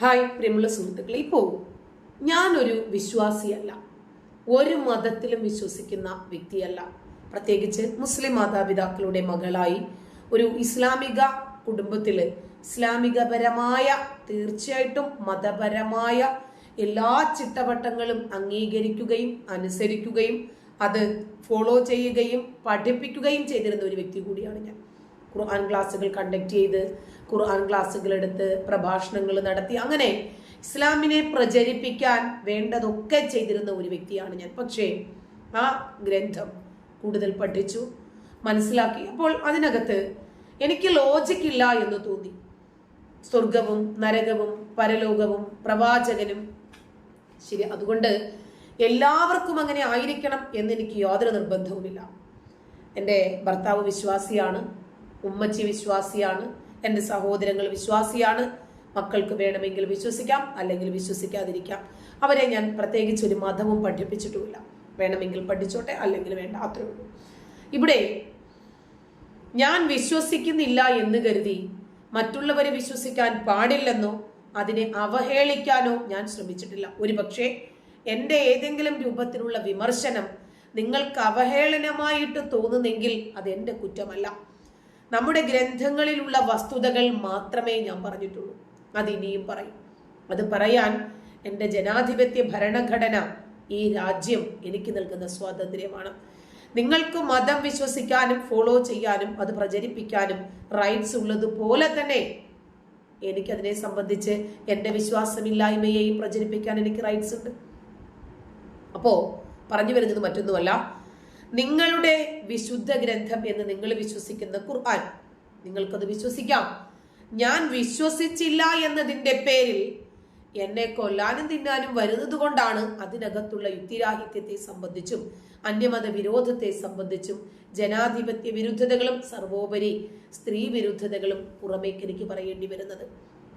Hi പ്രിയമുള്ള സുഹൃത്തുക്കളെ ഇപ്പോൾ ഞാനൊരു വിശ്വാസിയല്ല. ഒരു മതത്തിലും വിശ്വസിക്കുന്ന വ്യക്തിയല്ല. പ്രത്യേകിച്ച് മുസ്ലിം മാതാപിതാക്കളുടെ മകളായി ഒരു ഇസ്ലാമിക കുടുംബത്തിൽ ഇസ്ലാമികപരമായ തീർച്ചയായിട്ടും മതപരമായ എല്ലാ ചിട്ടവട്ടങ്ങളും അംഗീകരിക്കുകയും അനുസരിക്കുകയും അത് ഫോളോ ചെയ്യുകയും പഠിപ്പിക്കുകയും ചെയ്തിരുന്ന ഒരു വ്യക്തി കൂടിയാണ് ഞാൻ. ഖുർആൻ ക്ലാസ്സുകൾ കണ്ടക്ട് ചെയ്ത് ഖുർആൻ ക്ലാസ്സുകൾ എടുത്ത് പ്രഭാഷണങ്ങൾ നടത്തി. അങ്ങനെ ഇസ്ലാമിനെ പ്രചരിപ്പിക്കാൻ വേണ്ടതൊക്കെ ചെയ്തിരുന്ന ഒരു വ്യക്തിയാണ് ഞാൻ. പക്ഷേ ആ ഗ്രന്ഥം കൂടുതൽ പഠിച്ചു മനസ്സിലാക്കി. അപ്പോൾ അതിനകത്ത് എനിക്ക് ലോജിക് ഇല്ല എന്ന് തോന്നി. സ്വർഗവും നരകവും പരലോകവും പ്രവാചകനും ശരി അതുകൊണ്ട് എല്ലാവർക്കും അങ്ങനെ ആയിരിക്കണം എന്ന് എനിക്ക് യാതൊരു നിർബന്ധവുമില്ല. എന്റെ ഭർത്താവ് വിശ്വാസിയാണ്. ഉമ്മച്ചി വിശ്വാസിയാണ് എന്റെ സഹോദരങ്ങൾ വിശ്വാസിയാണ്. മക്കൾക്ക് വേണമെങ്കിൽ വിശ്വസിക്കാം അല്ലെങ്കിൽ വിശ്വസിക്കാതിരിക്കാം. അവരെ ഞാൻ പ്രത്യേകിച്ച് ഒരു മതവും പഠിപ്പിച്ചിട്ടുമില്ല. വേണമെങ്കിൽ പഠിച്ചോട്ടെ അല്ലെങ്കിൽ വേണ്ട അത്രേ ഉള്ളൂ. ഇവിടെ ഞാൻ വിശ്വസിക്കുന്നില്ല എന്ന് കരുതി മറ്റുള്ളവരെ വിശ്വസിക്കാൻ പാടില്ലെന്നോ അതിനെ അവഹേളിക്കാനോ ഞാൻ ശ്രമിച്ചിട്ടില്ല. ഒരുപക്ഷെ എന്റെ ഏതെങ്കിലും രൂപത്തിലുള്ള വിമർശനം നിങ്ങൾക്ക് അവഹേളനമായിട്ട് തോന്നുന്നെങ്കിൽ അത് എന്റെ കുറ്റമല്ല. നമ്മുടെ ഗ്രന്ഥങ്ങളിലുള്ള വസ്തുതകൾ മാത്രമേ ഞാൻ പറഞ്ഞിട്ടുള്ളൂ. അത് ഇനിയും പറയും. അത് പറയാൻ എന്റെ ജനാധിപത്യ ഭരണഘടന ഈ രാജ്യം എനിക്ക് നൽകുന്ന സ്വാതന്ത്ര്യമാണ്. നിങ്ങൾക്ക് മതം വിശ്വസിക്കാനും ഫോളോ ചെയ്യാനും അത് പ്രചരിപ്പിക്കാനും റൈറ്റ്സ് ഉള്ളതുപോലെ തന്നെ എനിക്കതിനെ സംബന്ധിച്ച് എന്റെ വിശ്വാസമില്ലായ്മയെയും പ്രചരിപ്പിക്കാൻ എനിക്ക് റൈറ്റ്സ് ഉണ്ട്. അപ്പോൾ പറഞ്ഞു വരുന്നത് മറ്റൊന്നുമല്ല. നിങ്ങളുടെ വിശുദ്ധ ഗ്രന്ഥം എന്ന് നിങ്ങൾ വിശ്വസിക്കുന്ന ഖുർആൻ. നിങ്ങൾക്കത് വിശ്വസിക്കാം. ഞാൻ വിശ്വസിച്ചില്ല എന്നതിന്റെ പേരിൽ എന്നെ കൊല്ലാനും തിന്നാനും വരുന്നത് കൊണ്ടാണ് അതിനകത്തുള്ള യുക്തിരാഹിത്യത്തെ സംബന്ധിച്ചും അന്യമത വിരോധത്തെ സംബന്ധിച്ചും ജനാധിപത്യ വിരുദ്ധതകളും സർവോപരി സ്ത്രീ വിരുദ്ധതകളും പുറമേക്ക് എനിക്ക് പറയേണ്ടി വരുന്നത്.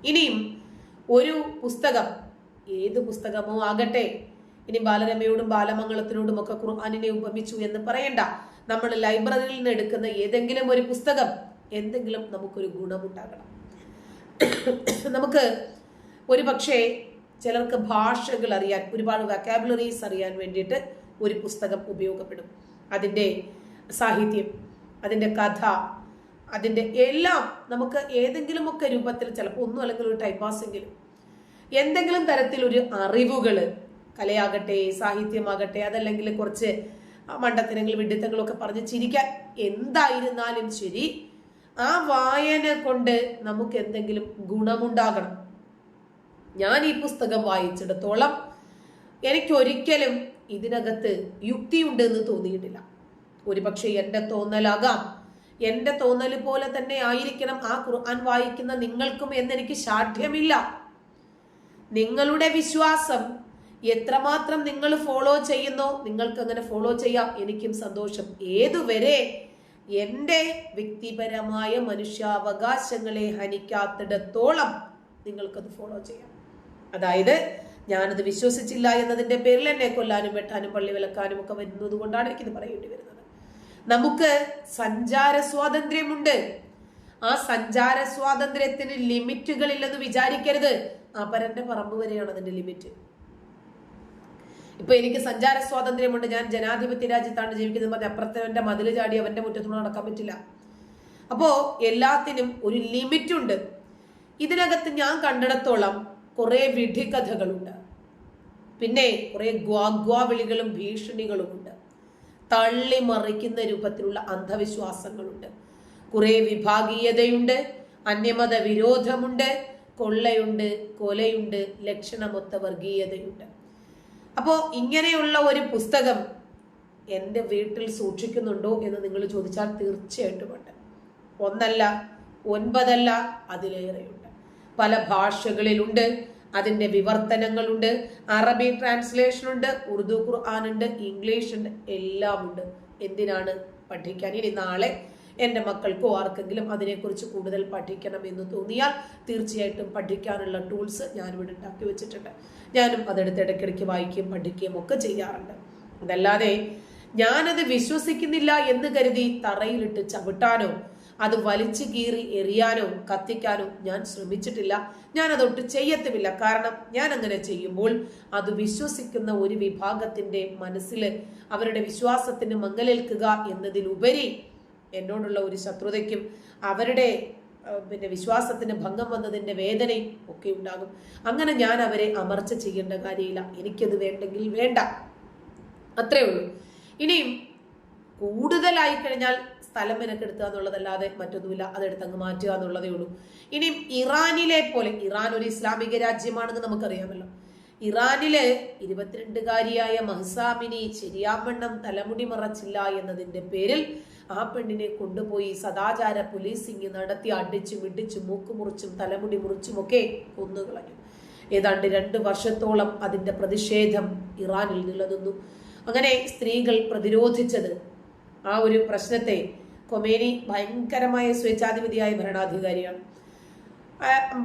ഇനിയും ഒരു പുസ്തകം ഏത് പുസ്തകമോ ആകട്ടെ ഇനി ബാലരമയോടും ബാലമംഗളത്തിനോടും ഒക്കെ ഖുർആാനിനെ ഉപമിച്ചു എന്ന് പറയണ്ട. നമ്മൾ ലൈബ്രറിയിൽ നിന്ന് എടുക്കുന്ന ഏതെങ്കിലും ഒരു പുസ്തകം എന്തെങ്കിലും നമുക്കൊരു ഗുണമുണ്ടാകണം. നമുക്ക് ഒരു പക്ഷേ ചിലർക്ക് ഭാഷകൾ അറിയാൻ ഒരുപാട് വൊക്കാബുലറീസ് അറിയാൻ വേണ്ടിയിട്ട് ഒരു പുസ്തകം ഉപയോഗപ്പെടും. അതിന്റെ സാഹിത്യം അതിന്റെ കഥ അതിന്റെ എല്ലാം നമുക്ക് ഏതെങ്കിലുമൊക്കെ രൂപത്തിൽ ചിലപ്പോൾ ഒന്നും അല്ലെങ്കിൽ ഒരു ടൈം പാസെങ്കിലും എന്തെങ്കിലും തരത്തിലൊരു അറിവുകൾ കലയാകട്ടെ സാഹിത്യമാകട്ടെ അതല്ലെങ്കിൽ കുറച്ച് മണ്ടത്തരങ്ങൾ വിഡിത്തങ്ങളൊക്കെ പറഞ്ഞ് ചിരിക്കാൻ എന്തായിരുന്നാലും ശരി ആ വായന കൊണ്ട് നമുക്ക് എന്തെങ്കിലും ഗുണമുണ്ടാകണം. ഞാൻ ഈ പുസ്തകം വായിച്ചിടത്തോളം എനിക്കൊരിക്കലും ഇതിനകത്ത് യുക്തിയുണ്ട് എന്ന് തോന്നിയിട്ടില്ല. ഒരുപക്ഷെ എന്റെ തോന്നലാകാം. എന്റെ തോന്നൽ പോലെ തന്നെ ആയിരിക്കണം ആ ഖുർആൻ വായിക്കുന്ന നിങ്ങൾക്കും എന്നെനിക്ക് ശാഠ്യമില്ല. നിങ്ങളുടെ വിശ്വാസം എത്രമാത്രം നിങ്ങൾ ഫോളോ ചെയ്യുന്നു? നിങ്ങൾക്ക് അങ്ങനെ ഫോളോ ചെയ്യാം. എനിക്കും സന്തോഷം. ഏതുവരെ എന്റെ വ്യക്തിപരമായ മനുഷ്യാവകാശങ്ങളെ ഹനിക്കാത്തിടത്തോളം നിങ്ങൾക്കത് ഫോളോ ചെയ്യാം. അതായത് ഞാനത് വിശ്വസിച്ചില്ല എന്നതിന്റെ പേരിൽ എന്നെ കൊല്ലാനും വെട്ടാനും പള്ളി വിലക്കാനും ഒക്കെ വരുന്നത് കൊണ്ടാണ് എനിക്കിത് പറയേണ്ടി വരുന്നത്. നമുക്ക് സഞ്ചാര സ്വാതന്ത്ര്യമുണ്ട്. ആ സഞ്ചാര സ്വാതന്ത്ര്യത്തിന് ലിമിറ്റുകളില്ലെന്ന് വിചാരിക്കരുത്. അപരന്റെ പറമ്പ് വരെയാണ് അതിന്റെ ലിമിറ്റ്. ഇപ്പൊ എനിക്ക് സഞ്ചാര സ്വാതന്ത്ര്യമുണ്ട്. ഞാൻ ജനാധിപത്യ രാജ്യത്താണ് ജീവിക്കുന്നത്. പറഞ്ഞ അപ്പുറത്തവന്റെ മതിൽ ചാടി അവന്റെ മുറ്റത്തൂടെ നടക്കാൻ പറ്റില്ല. അപ്പോ എല്ലാത്തിനും ഒരു ലിമിറ്റ് ഉണ്ട് ഇതിനകത്ത് ഞാൻ കണ്ടിടത്തോളം കുറെ വിധികഥകളുണ്ട്. പിന്നെ കുറെ ഗ്വാഗ്വാ വിളികളും ഭീഷണികളുമുണ്ട്. തള്ളി മറിക്കുന്ന രൂപത്തിലുള്ള അന്ധവിശ്വാസങ്ങളുണ്ട്. കുറെ വിഭാഗീയതയുണ്ട് അന്യമത വിരോധമുണ്ട് കൊള്ളയുണ്ട് കൊലയുണ്ട് ലക്ഷണമൊത്ത വർഗീയതയുണ്ട്. അപ്പോൾ ഇങ്ങനെയുള്ള ഒരു പുസ്തകം എന്റെ വീട്ടിൽ സൂക്ഷിക്കുന്നുണ്ടോ എന്ന് നിങ്ങൾ ചോദിച്ചാൽ തീർച്ചയായിട്ടും ഉണ്ട്. ഒന്നല്ല ഒൻപതല്ല അതിലേറെയുണ്ട്. പല ഭാഷകളിലുണ്ട് അതിന്റെ വിവർത്തനങ്ങളുണ്ട് അറബി ട്രാൻസ്ലേഷൻ ഉണ്ട് ഉറുദു ഖുർആാനുണ്ട് ഇംഗ്ലീഷ് ഉണ്ട് എല്ലാം ഉണ്ട് എന്തിനാണ് പഠിക്കാൻ? ഇനി നാളെ എന്റെ മക്കൾക്കോ ആർക്കെങ്കിലും അതിനെക്കുറിച്ച് കൂടുതൽ പഠിക്കണം എന്ന് തോന്നിയാൽ തീർച്ചയായിട്ടും പഠിക്കാനുള്ള ടൂൾസ് ഞാനിവിടെ ഉണ്ടാക്കി വെച്ചിട്ടുണ്ട്. ഞാനും അതെടുത്ത് ഇടയ്ക്കിടയ്ക്ക് വായിക്കുകയും പഠിക്കുകയും ഒക്കെ ചെയ്യാറുണ്ട്. അതല്ലാതെ ഞാനത് വിശ്വസിക്കുന്നില്ല എന്ന് കരുതി തറയിലിട്ട് ചവിട്ടാനോ അത് വലിച്ചു കീറി എറിയാനോ കത്തിക്കാനോ ഞാൻ ശ്രമിച്ചിട്ടില്ല. ഞാൻ അതൊട്ട് ചെയ്യത്തുമില്ല. കാരണം ഞാൻ അങ്ങനെ ചെയ്യുമ്പോൾ അത് വിശ്വസിക്കുന്ന ഒരു വിഭാഗത്തിന്റെ മനസ്സിൽ അവരുടെ വിശ്വാസത്തിന് മങ്ങലേൽക്കുക എന്നതിലുപരി എന്നോടുള്ള ഒരു ശത്രുതയ്ക്കും അവരുടെ പിന്നെ വിശ്വാസത്തിന് ഭംഗം വന്നതിന്റെ വേദനയും ഒക്കെ ഉണ്ടാകും. അങ്ങനെ ഞാൻ അവരെ അമർച്ച ചെയ്യേണ്ട കാര്യമില്ല. എനിക്കത് വേണ്ടെങ്കിൽ വേണ്ട. അത്രേ ഉള്ളൂ. ഇനിയും കൂടുതലായി കഴിഞ്ഞാൽ സ്ഥലം മെനക്കെടുത്തുക എന്നുള്ളതല്ലാതെ മറ്റൊന്നുമില്ല. അതെടുത്ത് അങ്ങ് മാറ്റുക എന്നുള്ളതേ ഉള്ളൂ. ഇനിയും ഇറാനിലെ പോലെ ഇറാൻ ഒരു ഇസ്ലാമിക രാജ്യമാണെന്ന് നമുക്കറിയാമല്ലോ. ഇറാനിൽ ഇരുപത്തിരണ്ടുകാരിയായ മഹ്സാമിനി ശരിയാവണ്ണം തലമുടി മറച്ചില്ല എന്നതിന്റെ പേരിൽ ആ പെണ്ണിനെ കൊണ്ടുപോയി സദാചാര പോലീസിങ് നടത്തി അടിച്ചും ഇടിച്ചും മൂക്ക് മുറിച്ചും തലമുടി മുറിച്ചും ഒക്കെ കൊന്നുകളഞ്ഞു. ഏതാണ്ട് രണ്ട് വർഷത്തോളം അതിന്റെ പ്രതിഷേധം ഇറാനിൽ നിലനിന്നു. അങ്ങനെ സ്ത്രീകൾ പ്രതിരോധിച്ചത് ആ ഒരു പ്രശ്നത്തെ കൊമേനി ഭയങ്കരമായ സ്വേച്ഛാധിപതിയായ ഭരണാധികാരിയാണ്.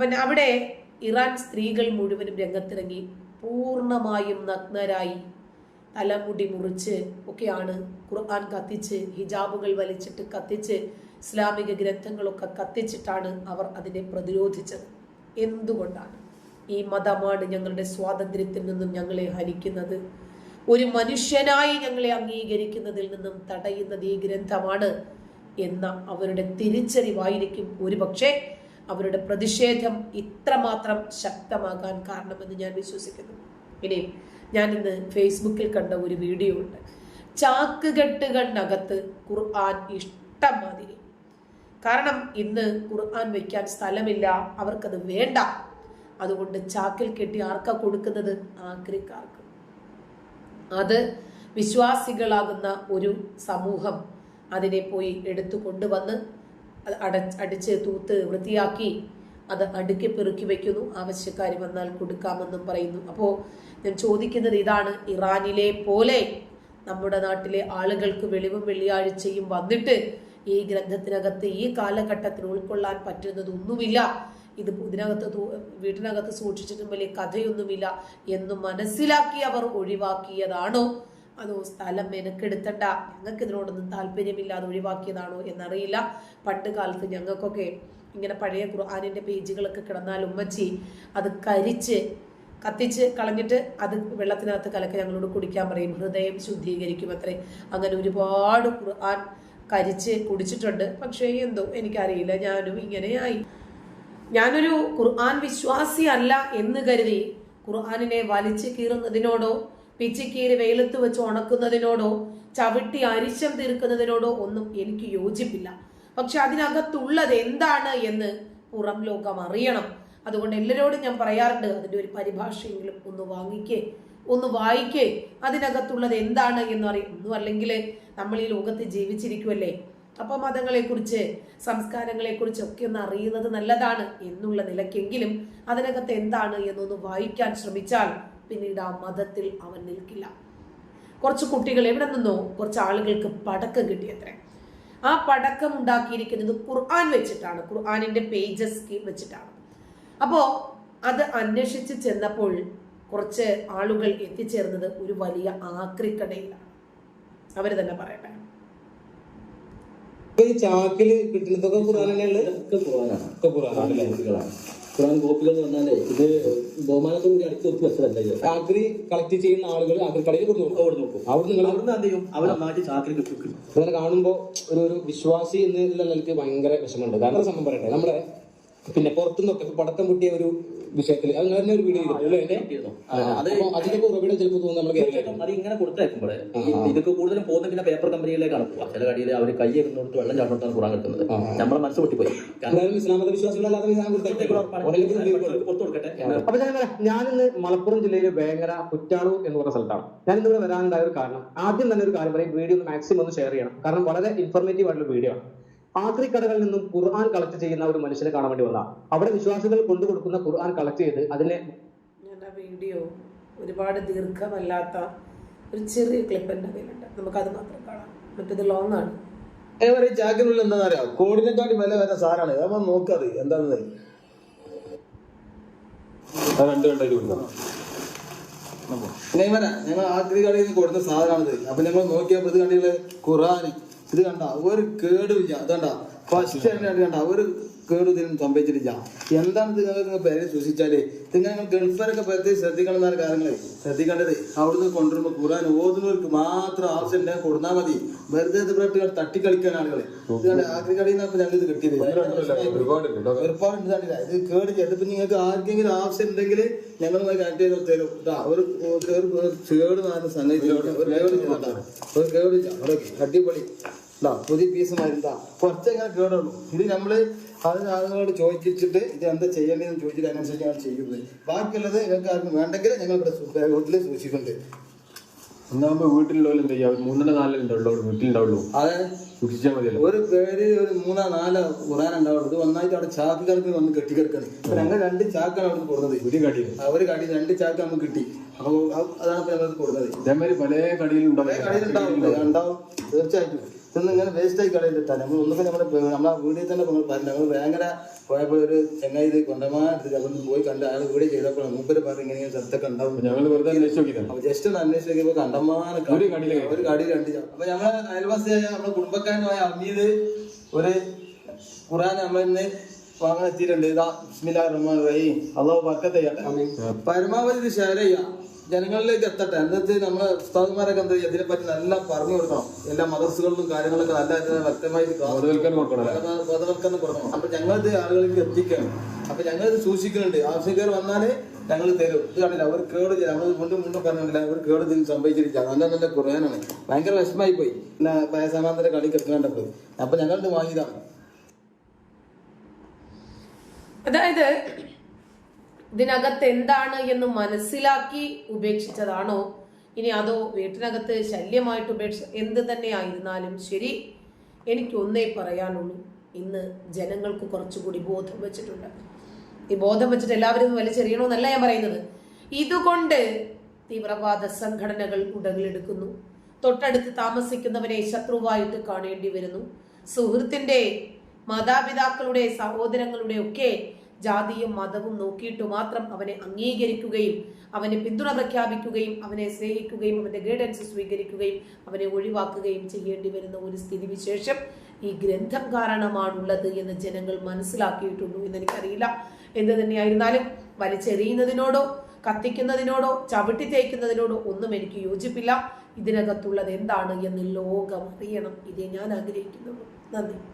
പിന്നെ അവിടെ ഇറാൻ സ്ത്രീകൾ മുഴുവനും രംഗത്തിറങ്ങി പൂർണമായും നഗ്നരായി തലമുടി മുറിച്ച് ഒക്കെയാണ് ഖുർആൻ കത്തിച്ച് ഹിജാബുകൾ വലിച്ചിട്ട് കത്തിച്ച് ഇസ്ലാമിക ഗ്രന്ഥങ്ങളൊക്കെ കത്തിച്ചിട്ടാണ് അവർ അതിനെ പ്രതിരോധിച്ചത്. എന്തുകൊണ്ടാണ് ഈ മതമാണ് ഞങ്ങളുടെ സ്വാതന്ത്ര്യത്തിൽ നിന്നും ഞങ്ങളെ ഹനിക്കുന്നത്? ഒരു മനുഷ്യനായി ഞങ്ങളെ അംഗീകരിക്കുന്നതിൽ നിന്നും തടയുന്നത് ഈ ഗ്രന്ഥമാണ് എന്ന അവരുടെ തിരിച്ചറിവായിരിക്കും. ഒരുപക്ഷെ അവരുടെ പ്രതിഷേധം ഇത്രമാത്രം ശക്തമാകാൻ കാരണമെന്ന് ഞാൻ വിശ്വസിക്കുന്നു. ഇനിയും ഞാൻ ഇന്ന് ഫേസ്ബുക്കിൽ കണ്ട ഒരു വീഡിയോ ഉണ്ട് ചാക്കുകെട്ടുകളിനകത്ത് ഖുർആൻ ഇഷ്ടം മാതിരി. കാരണം ഇന്ന് ഖുർആൻ വയ്ക്കാൻ സ്ഥലമില്ല അവർക്കത് വേണ്ട. അതുകൊണ്ട് ചാക്കിൽ കെട്ടി ആർക്കാ കൊടുക്കുന്നത്? ആക്രിക്കാർക്ക് അത് വിശ്വാസികളാകുന്ന ഒരു സമൂഹം അതിനെ പോയി എടുത്തു കൊണ്ടുവന്ന് അത് അട അടിച്ച് തൂത്ത് വൃത്തിയാക്കി അത് അടുക്കി പെറുക്കി വയ്ക്കുന്നു ആവശ്യക്കാർ വന്നാൽ കൊടുക്കാമെന്നും പറയുന്നു. അപ്പോൾ ഞാൻ ചോദിക്കുന്നത് ഇതാണ്. ഇറാനിലെ പോലെ നമ്മുടെ നാട്ടിലെ ആളുകൾക്ക് വെളിവും വെള്ളിയാഴ്ചയും വന്നിട്ട് ഈ ഗ്രന്ഥത്തിനകത്ത് ഈ കാലഘട്ടത്തിൽ ഉൾക്കൊള്ളാൻ പറ്റുന്നതൊന്നുമില്ല. ഇത് ഇതിനകത്ത് വീട്ടിനകത്ത് സൂക്ഷിച്ചിട്ടും വലിയ കഥയൊന്നുമില്ല എന്ന് മനസ്സിലാക്കി അവർ ഒഴിവാക്കിയതാണോ? അതോ സ്ഥലം മെനക്കെടുത്തണ്ട? ഞങ്ങൾക്ക് ഇതിനോടൊന്നും താല്പര്യമില്ലാതെ ഒഴിവാക്കിയതാണോ എന്നറിയില്ല. പണ്ട് കാലത്ത് ഞങ്ങൾക്കൊക്കെ ഇങ്ങനെ പഴയ ഖുർആാനിന്റെ പേജുകളൊക്കെ കിടന്നാൽ ഉമ്മച്ചി അത് കരിച്ച് കത്തിച്ച് കളഞ്ഞിട്ട് അത് വെള്ളത്തിനകത്ത് കലക്കി ഞങ്ങളോട് കുടിക്കാൻ പറയും. ഹൃദയം ശുദ്ധീകരിക്കും അത്രേ. അങ്ങനെ ഒരുപാട് ഖുർആൻ കരിച്ച് കുടിച്ചിട്ടുണ്ട്. പക്ഷേ എന്തോ എനിക്കറിയില്ല. ഞാനും ഇങ്ങനെയായി. ഞാനൊരു ഖുർആൻ വിശ്വാസി അല്ല എന്ന് കരുതി ഖുർആാനിനെ വലിച്ചു കീറുന്നതിനോടോ പിച്ചിക്കീറി വെയിലത്ത് വെച്ച് ഉണക്കുന്നതിനോടോ ചവിട്ടി അരിശം തീർക്കുന്നതിനോടോ ഒന്നും എനിക്ക് യോജിപ്പില്ല. പക്ഷെ അതിനകത്തുള്ളത് എന്താണ് എന്ന് പുറം ലോകം അറിയണം. അതുകൊണ്ട് എല്ലാവരോടും ഞാൻ പറയാറുണ്ട് അതിന്റെ ഒരു പരിഭാഷയെങ്കിലും ഒന്ന് വാങ്ങിക്കേ ഒന്ന് വായിക്കേ അതിനകത്തുള്ളത് എന്താണ് എന്ന് അറിയും ഒന്നും അല്ലെങ്കിൽ നമ്മൾ ഈ ലോകത്ത് ജീവിച്ചിരിക്കുമല്ലേ അപ്പോൾ മതങ്ങളെക്കുറിച്ച് സംസ്കാരങ്ങളെക്കുറിച്ച് ഒക്കെ ഒന്ന് അറിയുന്നത് നല്ലതാണ് എന്നുള്ള നിലയ്ക്കെങ്കിലും അതിനകത്ത് എന്താണ് എന്നൊന്ന് വായിക്കാൻ ശ്രമിച്ചാൽ പിന്നീട് ആ മതത്തിൽ അവൻ നിൽക്കില്ല. കുറച്ച് കുട്ടികൾ എവിടെ നിന്നോ കുറച്ച് ആളുകൾക്ക് പടക്കം കിട്ടിയത്രേ. ആ പടക്കം ഉണ്ടാക്കിയിരിക്കുന്നത് ഖുർആൻ വെച്ചിട്ടാണ്. ഖുർആനിന്റെ പേജസ് വെച്ചിട്ടാണ്. അപ്പോ അത് അന്വേഷിച്ച് ചെന്നപ്പോൾ കുറച്ച് ആളുകൾ എത്തിച്ചേർന്നത് ഒരു വലിയ ആക്രിക്കടയിലാണ്. അവർ തന്നെ പറയട്ടെ. ചാക്കിൽ കിട്ടുന്നതൊക്കെ? ഖുർആൻ കോപ്പികൾ എന്ന് പറഞ്ഞാലേ ഇത് ബഹുമാനത്തോടുകൂടി അടുത്ത് വെച്ച് വെച്ചതല്ല ആക്രി കളക്ട് ചെയ്യുന്ന ആളുകൾ ആക്രിക്കടയിൽ കൊടുത്തു അവിടെ നോക്കും. അവിടെ നിങ്ങൾ അവിടെ എന്ത് ചെയ്യും? അവരെ മാറ്റി ചാക്കിൽ കിട്ടും. അങ്ങനെ കാണുമ്പോ ഒരു ഒരു വിശ്വാസി എന്നുള്ള നിലയ്ക്ക് ഭയങ്കര വിഷമമുണ്ട്. കാരണം സംഭവം പറയട്ടെ. നമ്മുടെ പിന്നെ പുറത്തുനിന്നൊക്കെ പടക്കം പൊട്ടിയ ഒരു വിഷയത്തിൽ അങ്ങനെ തന്നെ ഒരു വീഡിയോ ചെയ്തു. അല്ലേ അതിന്റെ? കിട്ടിയിരുന്നു. ആ, അത് അപ്പൊ ഉറവിടം ചിലപ്പോൾ തോന്നുന്നു അത് ഇങ്ങനെ കൊടുത്തയക്കുമ്പോൾ ഇതൊക്കെ കൂടുതലും പോകുന്ന പിന്നെ പേപ്പർ കമ്പനികളിലേക്കാണ് പോവുക. ചില കടിയിൽ അവർ കൈ കൊടുത്ത് വെള്ളം ചാട്ടത്താണ് കുറാൻ കിട്ടുന്നത് നമ്മുടെ മനസ്സ് പൊട്ടിപ്പോയി. കാരണം എന്തായാലും ഇസ്ലാം മത വിശ്വാസികളല്ലാതെ ഈ സാധനം കൊടുത്തേക്കും. ഓരേക്കും ഇത് കൊടുക്കും. പുറത്തു കൊടുക്കട്ടെ. അപ്പൊ ഞാൻ പറയാം, ഞാനിന്ന് മലപ്പുറം ജില്ലയിലെ വേങ്ങര കുറ്റാളൂർ എന്ന് പറഞ്ഞ സ്ഥലത്താണ്. ഞാൻ ഇന്നിവിടെ വരാനുണ്ടായ ഒരു കാരണം ആദ്യം തന്നെ ഒരു കാര്യം പറയും. വീഡിയോ ഒന്ന് മാക്സിമം ഒന്ന് ഷെയർ ചെയ്യണം. കാരണം വളരെ ഇൻഫോർമേറ്റീവ് ആയിട്ടുള്ള വീഡിയോ ആണ്. ആക്രി കടകളിൽ നിന്നും ഖുർആൻ കളക്ട് ചെയ്യുന്ന ഒരു മനുഷ്യനെ കാണാൻ വേണ്ടി വന്ന അവിടെ വിശ്വാസികൾ കൊണ്ടു കൊടുക്കുന്ന ഖുർആൻ കളക്ട് ചെയ്ത് അതിനെ ഞാൻ വീഡിയോ ഒരുപാട് ദീർഘമല്ലാത്ത ഒരു ചെറിയ ക്ലിപ്പ് എന്റെ കയ്യിലുണ്ട്. അത് മാത്രം കാണാം. മറ്റേത് ലോങ് ആണ്. ഏവരെ ചാക്കിനുള്ളിൽ എന്താണെന്ന് അറിയാം കോടിനെക്കാട്ടി വില വരുന്ന സാധനമാണ്. നമ്മൾ നോക്കത് എന്താണെന്ന് രണ്ട് കൊടുക്കണം ഞങ്ങൾ ആക്രി കടയിൽ നിന്ന് കൊടുത്ത സാധനമാണിത്. അപ്പൊ ഞങ്ങൾ നോക്കിയപ്പോ ഇത് കണ്ടികൾ ഖുറാൻ ഇത് കണ്ട ഒരു കേടുമില്ല. അതണ്ട ഫസ്റ്റ് തന്നെ കണ്ട ഒരു കേട് ഇതിനും സംഭവിച്ചിട്ടില്ല. എന്താണ് നിങ്ങൾ പേര് സൂക്ഷിച്ചാൽ? നിങ്ങൾ നിങ്ങൾ ഗൾഫിലൊക്കെ പേരത്തെ ശ്രദ്ധിക്കണം എന്നാണ് കാര്യങ്ങൾ ശ്രദ്ധിക്കേണ്ടത് അവിടുന്ന് കൊണ്ടുവരുമ്പോ ഖുറാൻ ഓതുന്നവർക്ക് മാത്രം ആവശ്യം ഉണ്ടെങ്കിൽ കൊടുത്താൽ മതി. വെറുതെ ഇത് ബ്രെഡ് തട്ടിക്കളിക്കാൻ ആളുകൾ ഇതാണ് നിന്നപ്പോൾ ഞങ്ങൾ ഇത് കിട്ടിയത്. ഒരുപാട് ഇത് കേട് ചെയ്തിപ്പോ നിങ്ങൾക്ക് ആർക്കെങ്കിലും ആവശ്യം ഉണ്ടെങ്കിൽ ഞങ്ങളുമായി കണക്ട് ചെയ്ത് തരും ഒരു കേട് കേട് സംഗതി. ഒരു കേട് അടിപൊളി. ഇതാ പുതിയ പീസ് മരുന്നാ കുറച്ചെങ്ങനെ കേടുള്ളൂ ഇത് നമ്മൾ അത് ആളുകളോട് ചോദിച്ചിട്ട് ഇത് എന്താ ചെയ്യേണ്ടതെന്ന് ചോദിച്ചിട്ട് അതിനനുസരിച്ച് ഞങ്ങൾ ചെയ്യുന്നത്. ബാക്കിയുള്ളത് നിങ്ങൾക്ക് ആർക്കും വേണ്ടെങ്കിൽ ഞങ്ങൾ ഇവിടെ വീട്ടിൽ സൂക്ഷിക്കുന്നുണ്ട് ഒന്നാകുമ്പോ വീട്ടിലുള്ളവരും എന്താ ചെയ്യാ? മൂന്നെണ്ണം നാലെണ്ണം വീട്ടിലുണ്ടാവുള്ളൂ. അതെ. സൂക്ഷിച്ചാൽ മതിയല്ലോ. ഒരു പേര് ഒരു മൂന്നോ നാലോ ഖുറാൻ ഉണ്ടാവുള്ളൂ. ഇത് ഒന്നായിട്ട് അവിടെ ചാക്ക് കണക്കിന് വന്ന് കെട്ടിക്കിടക്കണം. അപ്പൊ ഞങ്ങൾ രണ്ട് ചാക്കാണ് അവിടെ കൊടുക്കുന്നത് ഒരു കടിയിൽ അവർ കടി രണ്ട് ചാക്ക് നമുക്ക് കിട്ടി. അപ്പോൾ അത് അതാണ് ഞങ്ങൾക്ക് കൊടുക്കുന്നത് ഇതേമാതിരി പല കടയിലുണ്ടാവും ഉണ്ടാവും. തീർച്ചയായിട്ടും. ഇതൊന്നും ഇങ്ങനെ വേസ്റ്റ് ആയി കടയിലിട്ടാ നമ്മൾ ഒന്നൊക്കെ നമ്മുടെ നമ്മളെ വീടിൽ തന്നെ പറഞ്ഞു ഞങ്ങൾ ഭയങ്കര പോയപ്പോ ഒരു ചെങ്ങായി ഇത് കൊണ്ടമാടുത്ത് അവിടെ പോയി കണ്ട് അയാൾ വീട് ചെയ്തപ്പോൾ മൂപ്പര് പറഞ്ഞു ഇങ്ങനെ സ്ഥലത്തൊക്കെ ഉണ്ടാവും. ഞങ്ങൾ വെറുതെ അപ്പൊ ജസ്റ്റ് ഒന്ന് അന്വേഷിച്ച് നോക്കിയപ്പോ കണ്ടമാന ഒരു കടി കണ്ടില്ല അപ്പൊ ഞങ്ങളെ അയൽവാസിയായ നമ്മുടെ കുടുംബക്കാരനുമായ അമ്മീത് ഒരു ഖുറാൻ അമ്മന്ന് വാങ്ങാൻ എത്തിയിട്ടുണ്ട്. ഇതാ ബിസ്മില്ലാഹിർ റഹ്മാനിർ റഹീം. അള്ളാഹു ബർക്കത്ത് ചെയ്യട്ടെ പരമാവധി ഷെയർ ചെയ്യാം ജനങ്ങളിലേക്ക് എത്തട്ടെ. എന്നിട്ട് നമ്മളെ ഉസ്താദ്മാരൊക്കെ എന്താ ചെയ്യുക ഇതിനെപ്പറ്റി നല്ല പറഞ്ഞു കൊടുക്കണം. എല്ലാ മദർസുകളിലും കാര്യങ്ങളൊക്കെ നല്ല വ്യക്തമായിട്ട്. ബോധവൽക്കരണം കൊടുക്കണം അപ്പൊ ഞങ്ങളിത് ആളുകളിലേക്ക് എത്തിക്കണം. അപ്പൊ ഞങ്ങൾ ഇത് സൂക്ഷിക്കുന്നുണ്ട്. ആവശ്യക്കാർ വന്നാലേ ഞങ്ങൾ തരും. ഇത് കാണില്ല അവർ കേട് ചെയ്യാം നമ്മൾ മുണ്ടും മുണ്ടും പറഞ്ഞിട്ടില്ല? അവർ കേട് ഇതിന് സംഭവിച്ചിരിക്കുക. നല്ല നല്ല കുറയാനാണ് ഭയങ്കര വിഷമായി പോയി പിന്നെ പയസമാന്തര കളി കിടക്കണ്ടപ്പോൾ അപ്പൊ ഞങ്ങളിത് വാങ്ങിയതാണ്. അതായത് ഇതിനകത്ത് എന്താണ് എന്ന് മനസ്സിലാക്കി ഉപേക്ഷിച്ചതാണോ? ഇനി അതോ വീട്ടിനകത്ത് ശല്യമായിട്ട് ഉപേക്ഷ എന്ത് തന്നെ ആയിരുന്നാലും ശരി എനിക്കൊന്നേ പറയാനുള്ളൂ. ഇന്ന് ജനങ്ങൾക്ക് കുറച്ചുകൂടി ബോധം വെച്ചിട്ടുണ്ട്. ഈ ബോധം വെച്ചിട്ട് എല്ലാവരും വലിച്ചെറിയണമെന്നല്ല ഞാൻ പറയുന്നത്. ഇതുകൊണ്ട് തീവ്രവാദ സംഘടനകൾ ഉടലെടുക്കുന്നു. തൊട്ടടുത്ത് താമസിക്കുന്നവരെ ശത്രുവായിട്ട് കാണേണ്ടി വരുന്നു. സുഹൃത്തിന്റെ മാതാപിതാക്കളുടെ സഹോദരങ്ങളുടെ ഒക്കെ ജാതിയും മതവും നോക്കിയിട്ട് മാത്രം അവനെ അംഗീകരിക്കുകയും അവനെ പിന്തുണ പ്രഖ്യാപിക്കുകയും അവനെ സ്നേഹിക്കുകയും അവന്റെ ഗൈഡൻസ് സ്വീകരിക്കുകയും അവനെ ഒഴിവാക്കുകയും ചെയ്യേണ്ടി വരുന്ന ഒരു സ്ഥിതിവിശേഷം ഈ ഗ്രന്ഥം കാരണമാണുള്ളത് എന്ന് ജനങ്ങൾ മനസ്സിലാക്കിയിട്ടുള്ളൂ എന്ന് എനിക്കറിയില്ല. എന്ത് തന്നെയായിരുന്നാലും വലിച്ചെറിയുന്നതിനോടോ കത്തിക്കുന്നതിനോടോ ചവിട്ടി തേക്കുന്നതിനോടോ ഒന്നും എനിക്ക് യോജിപ്പില്ല. ഇതിനകത്തുള്ളത് എന്താണ് എന്ന് ലോകം അറിയണം. ഇതേ ഞാൻ ആഗ്രഹിക്കുന്നുള്ളൂ നന്ദി.